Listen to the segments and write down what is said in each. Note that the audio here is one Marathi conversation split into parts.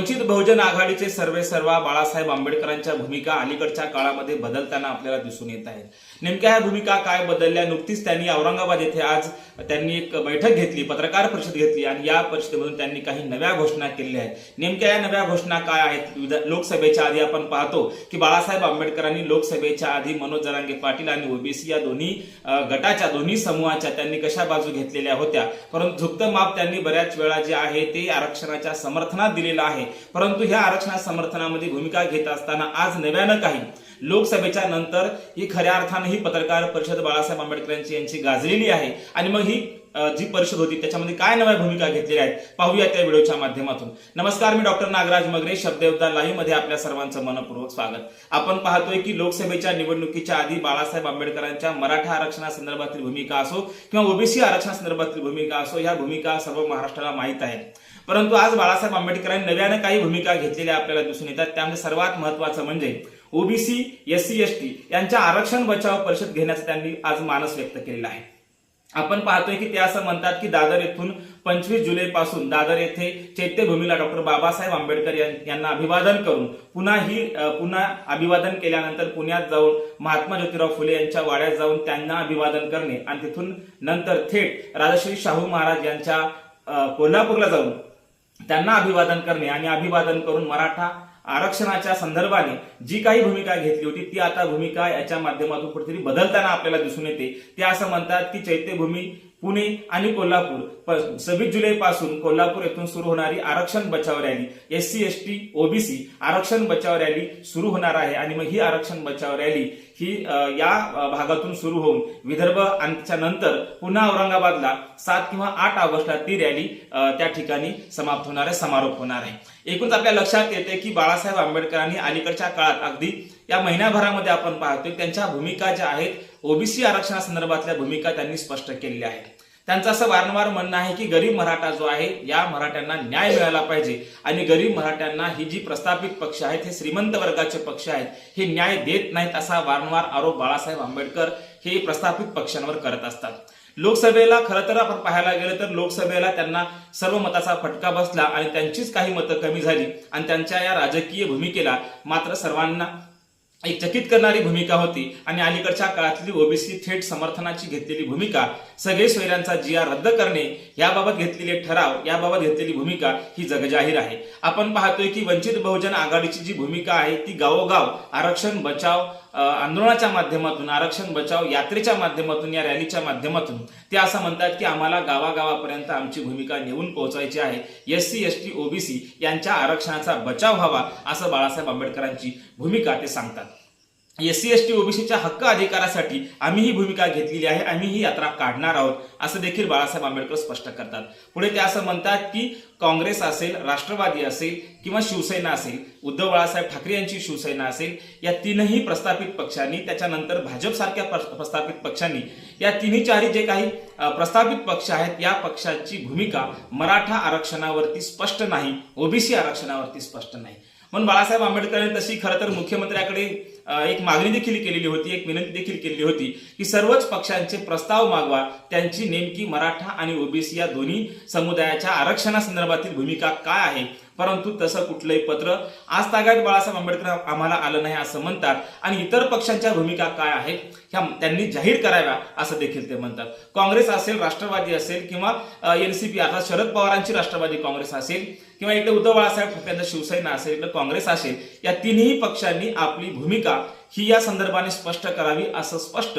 वंचित बहुजन आघाडीचे सर्वे सर्वा बाळासाहेब आंबेडकरांच्या भूमिका अलीकडच्या काळामध्ये बदलताना आपल्याला दिसून येत आहेत. नेमक्या ह्या भूमिका काय बदलल्या? नुकतीच त्यांनी औरंगाबाद येथे आज त्यांनी एक बैठक घेतली पत्रकार परिषद घेतली आणि या परिषदेमधून त्यांनी काही नव्या घोषणा केलेल्या आहेत. नेमक्या या नव्या घोषणा काय आहेत? लोकसभेच्या आधी आपण पाहतो की बाळासाहेब आंबेडकरांनी लोकसभेच्या आधी मनोज जरांगे पाटील आणि ओबीसी या दोन्ही गटाच्या दोन्ही समूहाच्या त्यांनी कशा बाजू घेतलेल्या होत्या? परंतु झुकतं माप त्यांनी बऱ्याच वेळा जे आहे ते आरक्षणाच्या समर्थनात दिलेलं आहे. परंतु ह्या आरक्षणा समर्थनामध्ये भूमिका घेत असताना आज नव्यानं काही लोकसभेच्या नंतर ही खऱ्या अर्थानं ही पत्रकार परिषद बाळासाहेब आंबेडकरांची यांची गाजलेली आहे. आणि मग ही जी परिषद होती त्याच्यामध्ये काय नव्या भूमिका घेतलेल्या आहेत पाहूया त्या व्हिडिओच्या माध्यमातून. नमस्कार मी डॉक्टर नागराज मगरे शब्देवदा लाईव्हमध्ये आपल्या सर्वांचं मनपूर्वक स्वागत. आपण पाहतोय की लोकसभेच्या निवडणुकीच्या आधी बाळासाहेब आंबेडकरांच्या मराठा आरक्षणासंदर्भातील भूमिका असो किंवा ओबीसी आरक्षणासंदर्भातील भूमिका असो ह्या भूमिका सर्व महाराष्ट्राला माहीत आहेत. परंतु आज बाळासाहेब आंबेडकरांनी नव्यानं काही भूमिका घेतलेल्या आपल्याला दिसून येतात. त्यामध्ये सर्वात महत्वाचं म्हणजे OBC S C S T यांच्या आरक्षण बचाव परिषद घेण्याचा त्यांनी आज मानस व्यक्त केलेला आहे. आपण पाहतोय की ते असं म्हणतात की दादर येथून पंचवीस जुलै पासून दादर येथे चैत्यभूमीला डॉक्टर बाबासाहेब आंबेडकर यां- यांना अभिवादन करून पुन्हा ही पुन्हा अभिवादन केल्यानंतर पुण्यात जाऊन महात्मा ज्योतिराव फुले यांच्या वाड्यात जाऊन त्यांना अभिवादन करणे आणि तिथून नंतर थेट राजश्री शाहू महाराज यांच्या कोल्हापूरला जाऊन त्यांना अभिवादन करणे आणि अभिवादन करून मराठा आरक्षणाच्या संदर्भाने जी काही भूमिका घेतली होती ती आता भूमिका याच्या माध्यमातून कुठेतरी बदलताना आपल्याला दिसून येते. ते असं म्हणतात की चैत्यभूमी पुणे आणि कोल्हापूर. सव्वीस जुलै पासून कोल्हापूर येथून सुरू होणारी आरक्षण बचाव rally S C S T OBC आरक्षण बचाव रॅली सुरू होणार आहे. आणि मग ही आरक्षण बचाव रॅली ही या भागातून सुरू होऊन विदर्भ नंतर पुन्हा औरंगाबादला सात किंवा आठ ऑगस्टला ती रॅली त्या ठिकाणी समाप्त होणार आहे समारोप होणार आहे. एकूणच आपल्या लक्षात येते की बाळासाहेब आंबेडकरांनी अलीकडच्या काळात अगदी या महिन्याभरामध्ये आपण पाहतोय त्यांच्या भूमिका ज्या आहेत ओबीसी आरक्षणासंदर्भातल्या भूमिका त्यांनी स्पष्ट केलेल्या आहेत. त्यांचं असं वारंवार म्हणणं आहे की गरीब मराठा जो आहे या मराठ्यांना न्याय मिळाला पाहिजे आणि गरीब मराठ्यांना ही जी प्रस्थापित पक्ष आहेत हे श्रीमंत वर्गाचे पक्ष आहेत हे न्याय देत नाहीत असा वारंवार आरोप बाळासाहेब आंबेडकर हे प्रस्थापित पक्षांवर करत असतात. लोकसभेला खरं तर आपण पाहायला गेलं तर लोकसभेला त्यांना सर्व मताचा फटका बसला आणि त्यांचीच काही मतं कमी झाली आणि त्यांच्या या राजकीय भूमिकेला मात्र सर्वांना एक चकित करणारी भूमिका होती आणि अलीकडच्या काळातली ओबीसी थेट समर्थनाची घेतलेली भूमिका सगळे सोयऱ्यांचा जिया रद्द करणे याबाबत घेतलेले ठराव याबाबत घेतलेली भूमिका ही जगजाहीर आहे. आपण पाहतोय की वंचित बहुजन आघाडीची जी भूमिका आहे ती गावोगाव आरक्षण बचाव आंदोलनाच्या माध्यमातून आरक्षण बचाव यात्रेच्या माध्यमातून या रॅलीच्या माध्यमातून ते असं म्हणतात की आम्हाला गावागावापर्यंत आमची भूमिका नेऊन पोहोचवायची आहे. S C S T OBC यांच्या आरक्षणाचा बचाव व्हावा असं बाळासाहेब आंबेडकरांची भूमिका ते सांगतात. एस सी एस टी ओबीसीच्या हक्क अधिकारासाठी आम्ही ही भूमिका घेतलेली आहे आम्ही ही यात्रा काढणार आहोत असं देखील बाळासाहेब आंबेडकर स्पष्ट करतात. पुढे ते असं म्हणतात की काँग्रेस असेल राष्ट्रवादी असेल किंवा शिवसेना असेल उद्धव बाळासाहेब ठाकरे यांची शिवसेना असेल या तीनही प्रस्थापित पक्षांनी त्याच्यानंतर भाजपसारख्या प्रस्थापित पक्षांनी या तिन्ही चारही जे काही प्रस्तावित प्रस्थापित पक्ष आहेत या पक्षाची भूमिका मराठा आरक्षणावरती स्पष्ट नाही ओबीसी आरक्षणावरती स्पष्ट नाही. म्हणून बाळासाहेब आंबेडकरांनी तशी खरं तर मुख्यमंत्र्याकडे एक मागणी देखील केलेली होती एक विनंती देखील केलेली होती की सर्वच पक्षांचे प्रस्ताव मागवा त्यांची नेमकी मराठा आणि ओबीसी या दोन्ही समुदायाच्या आरक्षणासंदर्भातील भूमिका काय आहे? परंतु तसं कुठलंही पत्र आज तागायत बाळासाहेब आंबेडकर आम्हाला आलं नाही असं म्हणतात. आणि इतर पक्षांच्या भूमिका काय आहेत ह्या त्यांनी जाहीर कराव्या असं देखील ते म्हणतात. काँग्रेस असेल राष्ट्रवादी असेल किंवा एनसीपी अर्थात शरद पवारांची राष्ट्रवादी काँग्रेस असेल किंवा इकडे उद्धव बाळासाहेब ठाकरे शिवसेना असेल इकडे काँग्रेस असेल या तिन्ही पक्षांनी आपली भूमिका ही या संदर्भाने स्पष्ट करावी असं स्पष्ट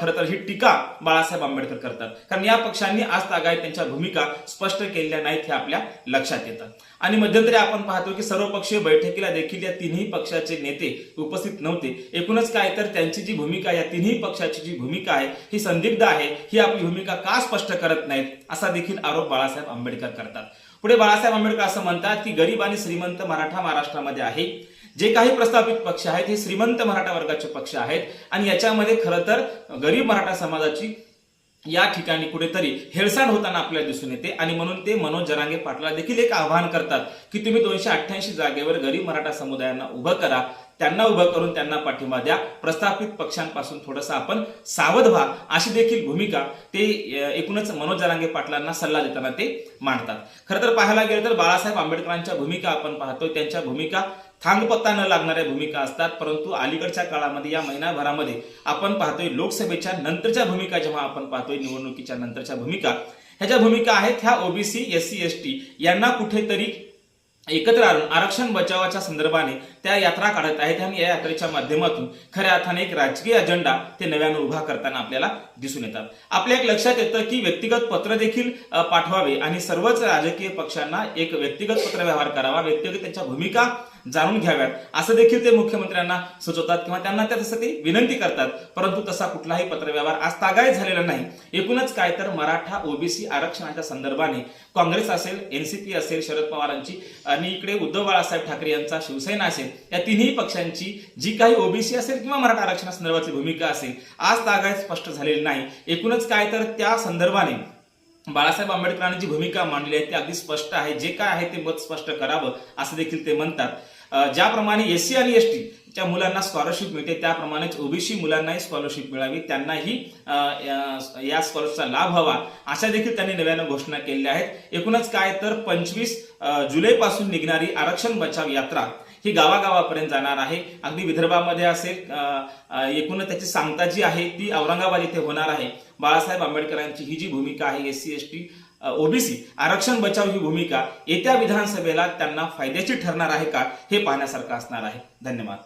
खरं तर ही टीका बाळासाहेब आंबेडकर करतात. कारण या पक्षांनी आज तागाई त्यांच्या भूमिका स्पष्ट केलेल्या नाहीत हे आपल्या लक्षात येतात आणि मध्यंतरी आपण पाहतो की सर्वपक्षीय बैठकीला देखील या तिन्ही पक्षाचे नेते उपस्थित नव्हते. एकूणच काय तर त्यांची जी भूमिका या तिन्ही पक्षाची जी भूमिका आहे ही संदिग्ध आहे ही आपली भूमिका का स्पष्ट करत नाहीत असा देखील आरोप बाळासाहेब आंबेडकर करतात. पुढे बाळासाहेब आंबेडकर असं म्हणतात की गरीब आणि श्रीमंत मराठा महाराष्ट्रामध्ये आहे. जे काही प्रस्थापित पक्ष आहेत हे श्रीमंत मराठा वर्गाचे पक्ष आहेत आणि याच्यामध्ये खरं तर गरीब मराठा समाजाची या ठिकाणी कुठेतरी हेळसांड होताना आपल्याला दिसून येते. आणि म्हणून ते मनोज जरांगे पाटला देखील एक आवाहन करतात की तुम्ही दोनशे अठ्ठ्याऐंशी जागेवर गरीब मराठा समुदायांना उभं करा. त्यांना उभं करून त्यांना पाठिंबा द्या. प्रस्थापित पक्षांपासून थोडंसं आपण सावध व्हा अशी देखील भूमिका ते एकूणच मनोज जरांगे पाटलांना सल्ला देताना ते मांडतात. खरं तर पाहायला गेलं तर बाळासाहेब आंबेडकरांच्या भूमिका आपण पाहतो त्यांच्या भूमिका थांगपत्ता न लागणाऱ्या भूमिका असतात परंतु अलीकडच्या काळामध्ये या महिनाभरामध्ये आपण पाहतोय लोकसभेच्या नंतरच्या भूमिका जेव्हा आपण पाहतोय निवडणुकीच्या नंतरच्या भूमिका ह्याच्या भूमिका आहेत ह्या OBC S C S T यांना कुठेतरी एकत्र आणून आरक्षण बचावाच्या संदर्भाने त्या यात्रा काढत आहेत आणि या यात्रेच्या माध्यमातून खऱ्या अर्थाने एक राजकीय अजेंडा ते नव्यानं उभा करताना आपल्याला दिसून येतात. आपल्या एक लक्षात येतं की व्यक्तिगत पत्र देखील पाठवावे आणि सर्वच राजकीय पक्षांना एक व्यक्तिगत पत्र व्यवहार करावा व्यक्तिगत त्यांच्या भूमिका जाणून घ्याव्यात. असं देखील ते मुख्यमंत्र्यांना सुचवतात किंवा त्यांना त्या तसं ते विनंती करतात. परंतु तसा कुठलाही पत्रव्यवहार आज तागाय झालेला नाही. एकूणच काय तर मराठा ओबीसी आरक्षणाच्या संदर्भाने काँग्रेस असेल एनसीपी असेल शरद पवारांची आणि इकडे उद्धव बाळासाहेब ठाकरे यांचा शिवसेना असेल या तिन्ही पक्षांची जी काही ओबीसी असेल किंवा मराठा आरक्षणासंदर्भातली भूमिका असेल आज तागाय स्पष्ट झालेली नाही. एकूणच काय तर त्या संदर्भाने बाळासाहेब आंबेडकरांनी जी भूमिका मांडली आहे ती अगदी स्पष्ट आहे. जे काय आहे ते मत स्पष्ट करावं असं देखील ते म्हणतात. ज्याप्रमाणे एस सी आणि एस टी च्या मुलांना स्कॉलरशिप मिळते त्याप्रमाणेच ओबीसी मुलांनाही स्कॉलरशिप मिळावी त्यांनाही या- स्कॉलरचा स्कॉलरशिपचा लाभ व्हावा अशा देखील त्यांनी नव्यानं घोषणा केलेल्या आहेत. एकूणच काय तर पंचवीस जुलैपासून निघणारी आरक्षण बचाव यात्रा ही गावागावापर्यंत जाणार आहे. अगदी विदर्भामध्ये असेल एकूणच त्याची सांगता जी आहे ती औरंगाबाद इथे होणार आहे. बाळासाहेब आंबेडकरांची ही जी भूमिका आहे S C S T OBC आरक्षण बचाव ही भूमिका येत्या विधानसभेला त्यांना फायद्याची ठरणार आहे का हे पाहण्यासारखं असणार आहे. धन्यवाद.